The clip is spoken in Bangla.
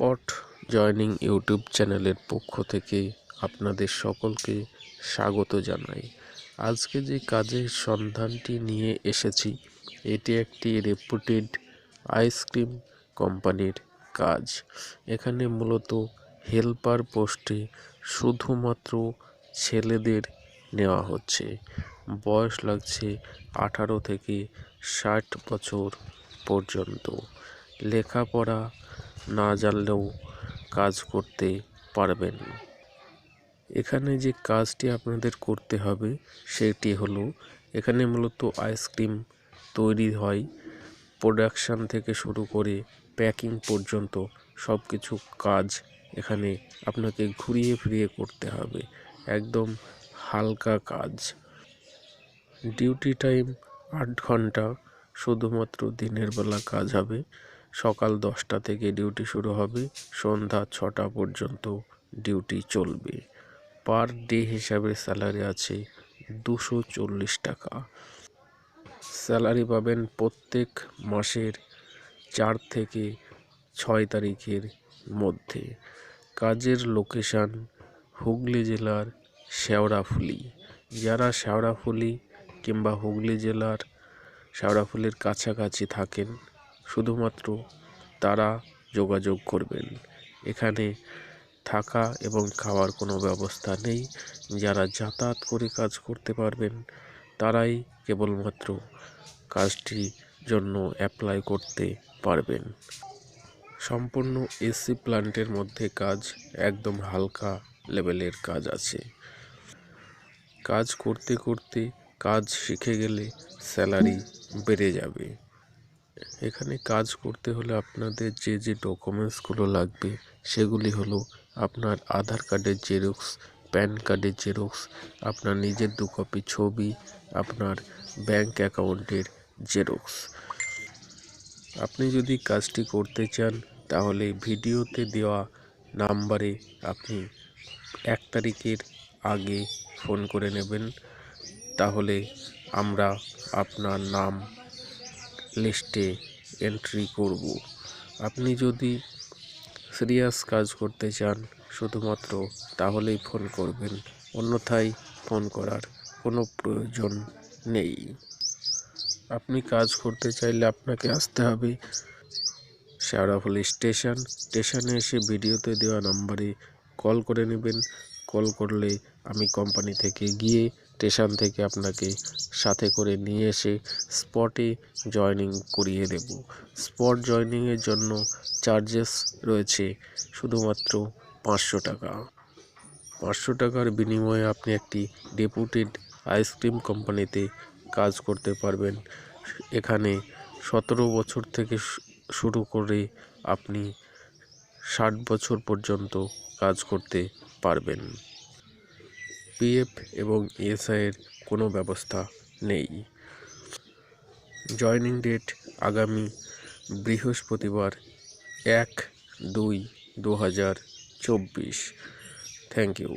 স্পট জয়নিং ইউটিউব চ্যানেলের পক্ষ থেকে আপনাদের সকলকে স্বাগত জানাই। আজকে যে কাজের সন্ধানটি নিয়ে এসেছি, এটি একটি রেপুটেড আইসক্রিম কোম্পানির কাজ। এখানে মূলত হেল্পার পোস্টে শুধুমাত্র ছেলেদের নেওয়া হচ্ছে। বয়স লাগছে আঠারো থেকে ষাট বছর পর্যন্ত। লেখাপড়া না জানলেও কাজ করতে পারবেন এখানে যে কাজটি আপনাদের করতে হবে, সেটি হলো এখানে মূলত আইসক্রিম তৈরি হয়। প্রোডাকশান থেকে শুরু করে প্যাকিং পর্যন্ত সব কিছু কাজ এখানে আপনাকে ঘুরিয়ে ফিরিয়ে করতে হবে। একদম হালকা কাজ। ডিউটি টাইম আট ঘণ্টা, শুধুমাত্র দিনের বেলা কাজ হবে। সকাল দশটা থেকে ডিউটি শুরু হবে, সন্ধ্যা ছটা পর্যন্ত ডিউটি চলবে। পার ডে হিসাবে স্যালারি আছে দুশো চল্লিশ টাকা। স্যালারি পাবেন প্রত্যেক মাসের চার থেকে ছয় তারিখের মধ্যে। কাজের লোকেশান হুগলি জেলার শেওড়াফুলি যারা শেওড়াফুলি কিংবা হুগলি জেলার শেওড়াফুলির কাছাকাছি থাকেন শুধুমাত্র তারা যোগাযোগ করবেন। এখানে থাকা এবং খাওয়ার কোনো ব্যবস্থা নেই। যারা যাতায়াত করে কাজ করতে পারবেন, তারাই কেবলমাত্র কাজটির জন্য অ্যাপ্লাই করতে পারবেন। সম্পূর্ণ এসি প্ল্যান্টের মধ্যে কাজ একদম হালকা লেভেলের কাজ আছে। কাজ করতে করতে কাজ শিখে গেলে স্যালারি বেড়ে যাবে। এখানে কাজ করতে হলে আপনাদের যে যে ডকুমেন্টসগুলো লাগবে, সেগুলি হলো আপনার আধার কার্ডের জেরক্স, প্যান কার্ডের জেরক্স, আপনার নিজের দু কপি ছবি, আপনার ব্যাংক অ্যাকাউন্টের জেরক্স। আপনি যদি কাজটি করতে চান, তাহলে ভিডিওতে দেওয়া নাম্বারে আপনি এক তারিখের আগে ফোন করে নেবেন। তাহলে আমরা আপনার নাম লিস্টে এন্ট্রি করব। আপনি যদি সিরিয়াস কাজ করতে চান, শুধুমাত্র তাহলেই ফোন করবেন। অন্যথায় ফোন করার কোনো প্রয়োজন নেই। আপনি কাজ করতে চাইলে আপনাকে আসতে হবে শেওড়াফুলি স্টেশন। স্টেশনে এসে ভিডিওতে দেওয়া নাম্বারে কল করে নেবেন। কল করলে আমি কোম্পানি থেকে গিয়ে স্টেশন থেকে আপনাকে সাথে করে নিয়ে এসে স্পটে জয়নিং করিয়ে দেব। স্পট জয়নিংয়ের জন্য চার্জেস রয়েছে শুধুমাত্র পাঁচশো টাকা। পাঁচশো টাকার বিনিময়ে আপনি একটি ডেপুটেড আইসক্রিম কোম্পানিতে কাজ করতে পারবেন। এখানে সতেরো বছর থেকে শুরু করে আপনি ষাট বছর পর্যন্ত কাজ করতে পারবেন। পিএফ এবং ইএসআইয়ের কোনো ব্যবস্থা নেই। জয়নিং ডেট আগামী বৃহস্পতিবার এক দুই দু হাজার চব্বিশ। Thank you.